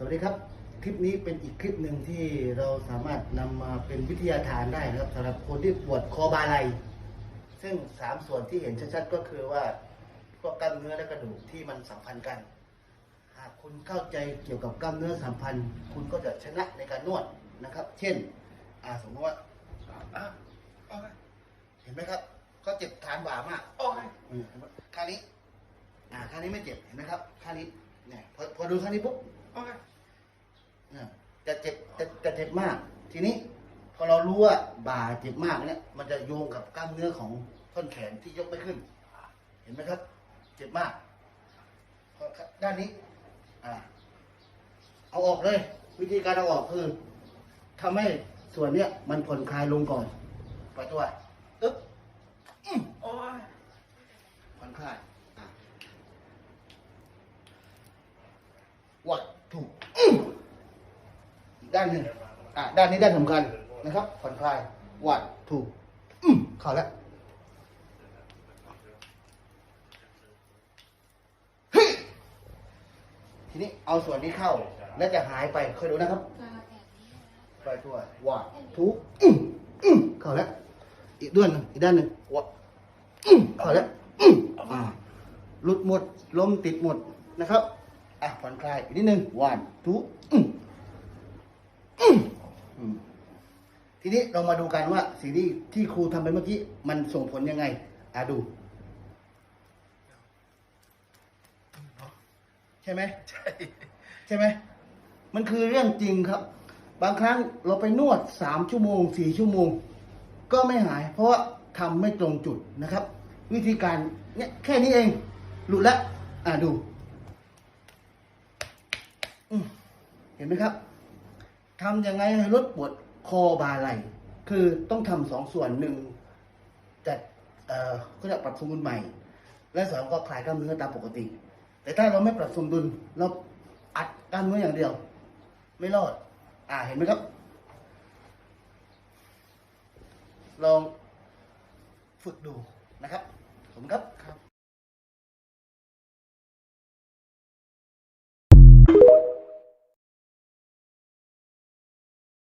สวัสดีครับ คลิปนี้เป็นอีกคลิปหนึ่งที่เราสามารถนำมาเป็นวิทยาทานได้นะครับสำหรับคนที่ปวดคอบาไหลซึ่งสามส่วนที่เห็นชัดๆก็คือว่าพวกกล้ามเนื้อและกระดูกที่มันสัมพันธ์กัน หากคุณเข้าใจเกี่ยวกับกล้ามเนื้อสัมพันธ์ คุณก็จะชนะในการนวดนะครับ เช่นอาสมมติว่าเห็นไหมครับเขาเจ็บฐานบ่ามากโอเคอืมข้างนี้อ่าข้านี้ไม่เจ็บเห็นไหมครับข้างนี้ เนี่ยพอพอดูข้างนี้ปุ๊บโอเคเนี่ยจะเจ็บจะจะเจ็บมาก ทีนี้พอเรารู้ว่าบ่าเจ็บมากเนี่ย มันจะโยงกับกล้ามเนื้อของท่อนแขนที่ยกไม่ขึ้น เห็นไหมครับ เจ็บมากพอด้านนี้ อ่า เอาออกเลย วิธีการเอาออกคือทำให้ส่วนเนี้ยมันผ่อนคลายลงก่อนปล่อยตัวอึ๊บอื้อโอ้ยผ่อนคลายอะวัดถูกอื้ออีก ด้านหนึ่งอะด้านนี้ด้านสำคัญนะครับผ่อนคลายวัดถูกอื้อเข้าแล้วฮ้ยทีนี้เอาส่วนนี้เข้า แล้วจะหายไปเคยดูนะครับปล่อยตัวว่าทุกอื้ออื้อเข้าแล้วอีกด้านหนึ่งอีกด้านหนึ่งว่าอื้อเข้าแล้วอื้ออ่าหลุดหมดลมติดหมดนะครับ อะผ่อนคลายอีกนิดนึงวันทุกอื้ออื้ออืม ทีนี้เรามาดูกันว่าสิ่งที่ที่ครูทำไปเมื่อกี้มันส่งผลยังไงอะดู ใช่ไหมใช่ใช่ไหมมันคือเรื่องจริงครับ บางครั้งเราไปนวดสามชั่วโมงสี่ชั่วโมง ก็ไม่หาย เพราะว่าทำไม่ตรงจุดนะครับ วิธีการเนี่ยแค่นี้เองหลุดล้วอ่าดูเห็นไหมครับทำยังไงให้ลดปวด คอบาไหลคือต้องทำสองส่วนหนึ่งจัดเอ่อก็จะปรับสมดุลใหม่ และสองก็คลายกล้ามเนื้อตามปกติ แต่ถ้าเราไม่ปรับสมดุลเราอัดกล้ามเนื้ออย่างเดียว ไม่รอด อ่าเห็นไหมครับ ลองฝึกดูนะครับผมครับ